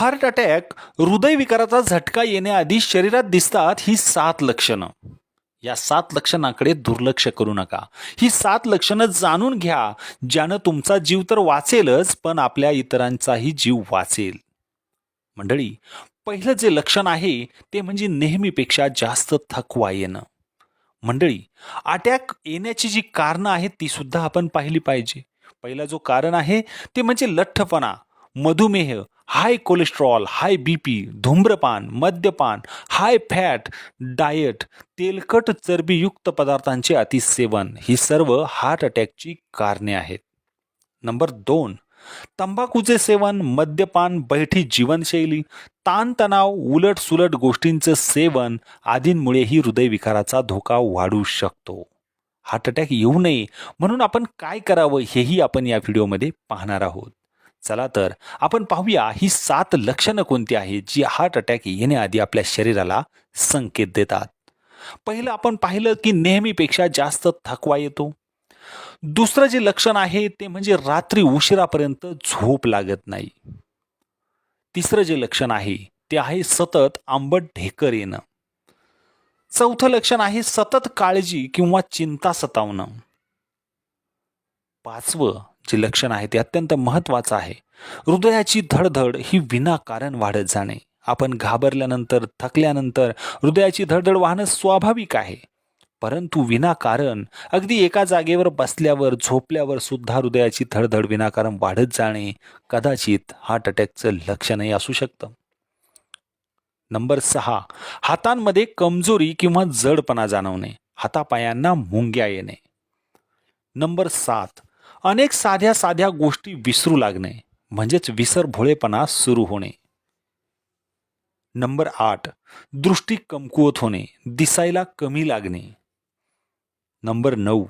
Heart attack हृदयविकाराचा झटका येण्याआधी शरीरात दिसतात ही सात लक्षणं. या सात लक्षणाकडे दुर्लक्ष करू नका. ही सात लक्षणं जाणून घ्या ज्यानं तुमचा जीव तर वाचेलच पण आपल्या इतरांचाही जीव वाचेल. मंडळी पहिलं जे लक्षण आहे ते म्हणजे नेहमीपेक्षा जास्त थकवा येणं. मंडळी अटॅक येण्याची जी कारणं आहेत ती सुद्धा आपण पाहिली पाहिजे. पहिला जो कारण आहे ते म्हणजे लठ्ठपणा मधुमेह हाय कोलेस्ट्रॉल हाय बी पी धूम्रपान मद्यपान हाय फॅट डाएट तेलकट चरबीयुक्त पदार्थांचे अतिसेवन ही सर्व हार्ट अटॅकची कारणे आहेत. नंबर दोन तंबाखूचे सेवन मद्यपान बैठी जीवनशैली ताणतणाव उलट सुलट गोष्टींचं सेवन आदींमुळेही हृदयविकाराचा धोका वाढू शकतो. हार्ट अटॅक येऊ नये म्हणून आपण काय करावं हेही आपण या व्हिडिओमध्ये पाहणार आहोत. चला तर आपण पाहूया ही सात लक्षणं कोणती आहेत जी हार्ट अटॅक येण्याआधी आपल्या शरीराला संकेत देतात. पहिलं आपण पाहिलं की नेहमीपेक्षा जास्त थकवा येतो. दुसरं जे लक्षण आहे ते म्हणजे रात्री उशिरापर्यंत झोप लागत नाही. तिसरं जे लक्षण आहे ते आहे सतत आंबट ढेकर येणं. चौथं लक्षण आहे सतत काळजी किंवा चिंता सतावणं. पाचवं जे लक्षण आहे ते अत्यंत महत्त्वाचं आहे. हृदयाची धडधड ही विनाकारण वाढत जाणे. आपण घाबरल्यानंतर थकल्यानंतर हृदयाची धडधड वाहणं स्वाभाविक आहे. परंतु विनाकारण अगदी एका जागेवर बसल्यावर झोपल्यावर सुद्धा हृदयाची धडधड विनाकारण वाढत जाणे कदाचित हार्ट अटॅकचं लक्षणही असू शकतं. नंबर सहा हातांमध्ये कमजोरी किंवा जडपणा जाणवणे. हातापायांना मुंग्या येणे. नंबर सात अनेक साध्या साध्या गोष्टी विसरू लागणे म्हणजेच विसर भोळेपणा सुरू होणे. नंबर आठ दृष्टी कमकुवत होणे दिसायला कमी लागणे. नंबर नऊ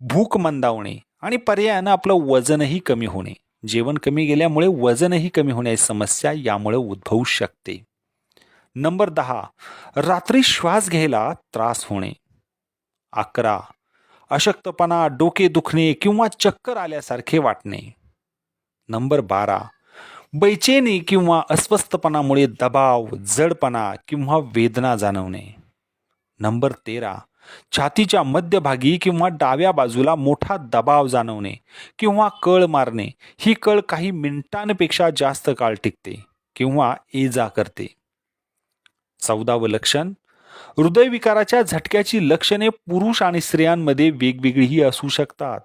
भूक मंदावणे आणि पर्यायानं आपलं वजनही कमी होणे. जेवण कमी गेल्यामुळे वजनही कमी होण्याची समस्या यामुळे उद्भवू शकते. नंबर दहा रात्री श्वास घ्यायला त्रास होणे. अकरा अशक्तपणा डोके दुखणे किंवा चक्कर आल्यासारखे वाटणे. नंबर बारा. बैचेनी किंवा अस्वस्थपणामुळे दबाव जडपणा किंवा वेदना जाणवणे. नंबर तेरा. छातीच्या मध्यभागी किंवा डाव्या बाजूला मोठा दबाव जाणवणे किंवा कळ मारणे. ही कळ काही मिनिटांपेक्षा जास्त काळ टिकते किंवा एजा करते. चौदावं लक्षण. हृदयविकाराच्या झटक्याची लक्षणे पुरुष आणि स्त्रियांमध्ये वेगवेगळीही असू शकतात.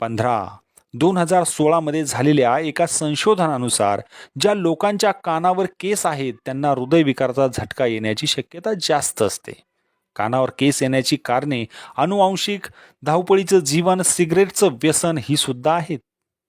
पंधरा दोन हजार सोळामध्ये झालेल्या एका संशोधनानुसार ज्या लोकांच्या कानावर केस आहेत त्यांना हृदयविकाराचा झटका येण्याची शक्यता जास्त असते. कानावर केस येण्याची कारणे अनुवांशिक धावपळीचं जीवन सिगरेटचं व्यसन ही सुद्धा आहेत.